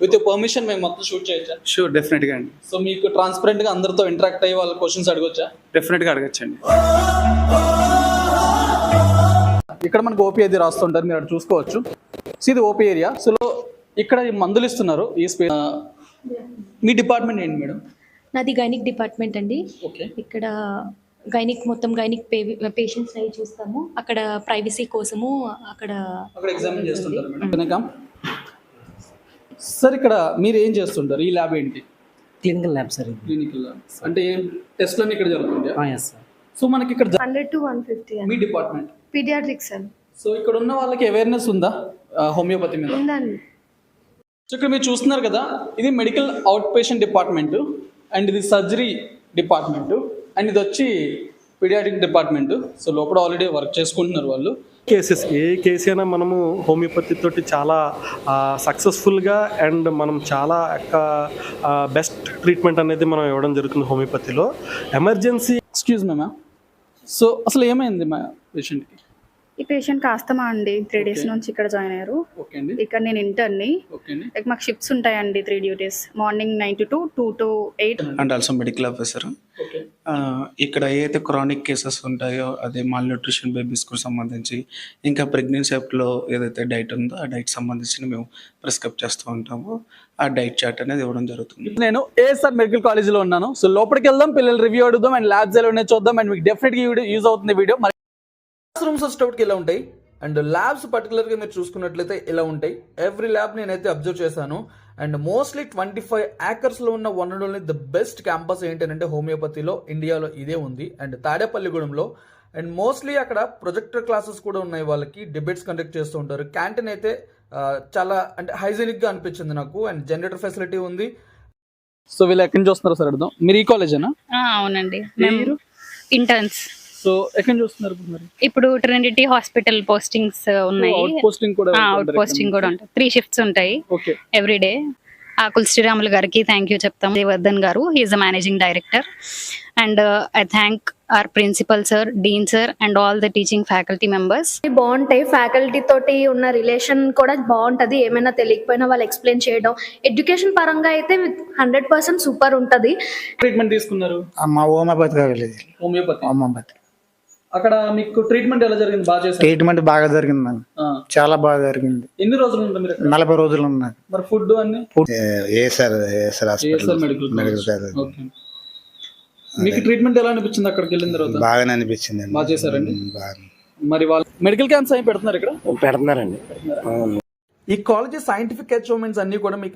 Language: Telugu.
విత్ పర్మిషన్ మేము మొత్తం షూట్ చేయొచ్చా? షూర్ డెఫినెట్గా అండి. సో మీకు ట్రాన్స్పరెంట్గా అందరితో ఇంటరాక్ట్ అయ్యి వాళ్ళ క్వశ్చన్స్ అడగొచ్చా? డెఫినెట్గా అడగచ్చండి. ఇక్కడ మనకు ఓపీ అది రాస్తుంటారు మీరు అక్కడ చూసుకోవచ్చు. సో ఇది ఓపీ ఏరియా సో ఇక్కడ ఈ మందులు ఇస్తున్నారు ఈ స్పే మీ డిపార్ట్మెంట్ ఏంటి మేడం? నాది గైనిక్ డిపార్ట్మెంట్ అండి. ఓకే. ఇక్కడ గైనిక్ మొత్తం గైనిక్ పేషెంట్స్ అవి చూస్తాము. అక్కడ ప్రైవసీ కోసము అక్కడ అక్కడ ఎగ్జామిన్ చేస్తుంటారు మేడం. కనుక సార్ ఇక్కడ మీరు ఏం చేస్తుంటారు? ఈ ల్యాబ్ ఏంటి? Clinical lab sir clinical lab. అంటే ఏం టెస్ట్లన్నీ ఇక్కడ జరుగుతుంటాయి? సార్ సో మనకి ఇక్కడ హండ్రెడ్ టు వన్ ఫిఫ్టీ మీ డిపార్ట్మెంట్? పీడియాట్రిక్స్ అండి సో ఇక్కడ ఉన్న వాళ్ళకి అవేర్నెస్ ఉందా? హోమియోపతి మీద? ఉందండి. సో ఇక్కడ మీరు చూస్తున్నారు కదా ఇది medical out patient department and ఇది సర్జరీ డిపార్ట్మెంట్ అండ్ ఇది వచ్చి పీడియాటిక్ డిపార్ట్మెంట్. సో లోపల ఆల్రెడీ వర్క్ చేసుకుంటున్నారు వాళ్ళు. కేసెస్ ఏ కేసు అయినా మనము హోమియోపతి తోటి చాలా సక్సెస్ఫుల్గా అండ్ మనం చాలా బెస్ట్ ట్రీట్మెంట్ అనేది మనం ఇవ్వడం జరుగుతుంది హోమియోపతిలో ఎమర్జెన్సీ ఎక్స్క్యూజ్ మ్యామ్ సో అసలు ఏమైంది మా పేషెంట్కి ఈ పేషెంట్ కాస్తమా అండి. త్రీ డేస్ నుంచి ఇక్కడ జాయిన్ అయ్యారు. ఇక్కడ నేను ఇంటర్ని లైక్ మాకు షిఫ్ట్స్ ఉంటాయండి three duties morning nine to two two to eight and also medical officer ఇక్కడ ఏదైతే క్రానిక్ కేసెస్ ఉంటాయో అదే మాల్ న్యూట్రిషన్ బేబీస్కు సంబంధించి ఇంకా ప్రెగ్నెన్సీ యాప్లో ఏదైతే డైట్ ఉందో ఆ డైట్ సంబంధించిన మేము ప్రిస్క్రైబ్ చేస్తూ ఉంటాము. ఆ డైట్ చార్ట్ అనేది ఇవ్వడం జరుగుతుంది. నేను ఏఎస్ఆర్ మెడికల్ కాలేజీలో ఉన్నాను. సో లోపలికి వెళ్దాం పిల్లలు రివ్యూ అడుగుదాం అండ్ ల్యాబ్స్ ఎలా ఉన్నాయో చూద్దాం అండ్ మీకు డెఫినెట్గా వీడియో యూజ్ అవుతుంది వీడియో మరి క్లాస్ రూమ్స్ వచ్చేటప్పటికి ఎలా ఉంటాయి? అండ్ ల్యాబ్స్ పర్టికులర్గా మీరు చూసుకున్నట్లయితే ఇలా ఉంటాయి. ఎవ్రీ ల్యాబ్ నేనైతే అబ్జర్వ్ చేశాను. అండ్ మోస్ట్లీ ట్వంటీ ఫైవ్ యాకర్స్లో ఉన్న one and only the best campus ఏంటంటే హోమియోపతిలో ఇండియాలో ఇదే ఉంది. అండ్ తాడేపల్లిగూడెంలో అండ్ మోస్ట్లీ అక్కడ ప్రొజెక్టర్ క్లాసెస్ కూడా ఉన్నాయి వాళ్ళకి డిబేట్స్ కండక్ట్ చేస్తూ ఉంటారు. క్యాంటీన్ అయితే చాలా అంటే హైజీనిక్గా అనిపించింది నాకు. అండ్ జనరేటర్ ఫెసిలిటీ ఉంది. సో వీళ్ళు ఎక్కడి నుంచి వస్తున్నారు సార్ అర్థం మీరు ఈ కాలేజేనా ఆ, అవునండి. ఇంటర్న్స్ సో ఎక్కడి నుంచి వస్తున్నారు ఇప్పుడు మరి? ఇప్పుడు ట్రినిటీ హాస్పిటల్ పోస్టింగ్స్ ఉన్నాయి. అవుట్ పోస్టింగ్ కూడా అవుట్ పోస్టింగ్ కూడా ఉంటాయి త్రీ షిఫ్ట్స్ ఉంటాయి. Okay every day Akula Sriramulu గారికి థ్యాంక్ యూ చెప్తాం. దేవర్ధన్ గారు he is the managing director and I thank our principal sir dean sir and all the teaching faculty members బాగుంటాయి. ఫ్యాకల్టీ తోటి ఉన్న రిలేషన్ కూడా బాగుంటది. ఏమైనా తెలియకపోయినా వాళ్ళు ఎక్స్ప్లెయిన్ చేయడం. ఎడ్యుకేషన్ పరంగా అయితే హండ్రెడ్ పర్సెంట్ సూపర్ ఉంటది. ట్రీట్మెంట్ తీసుకున్నారు? మా హోమియోపతి వెళ్ళేది. హోమియోపతి. హోమియోపతి. అక్కడ మీకు ట్రీట్మెంట్ ఎలా జరిగింది? బాగా చేశారు? ట్రీట్మెంట్ బాగా జరిగింది ఆ. చాలా బాగా జరిగింది. ఎన్ని రోజులు ఉంటారు మీరు అక్కడ? నలభై రోజులు ఉన్నది మరి ఫుడ్ అన్ని? ఏ సార్ ఏ sir medical medical college. Okay. మీకు ట్రీట్మెంట్ ఎలా అనిపించింది అక్కడికి వెళ్ళిన తర్వాత? బాగానే అనిపించింది బాగా చేశారండి? బాగా మరి వాళ్ళు మెడికల్ క్యాంప్స్ అవి పెడుతున్నారు ఇక్కడ? పెడుతున్నారండి. ఈ కాలేజీ సైంటిఫిక్ అచీవ్మెంట్స్ అన్ని కూడా మీకు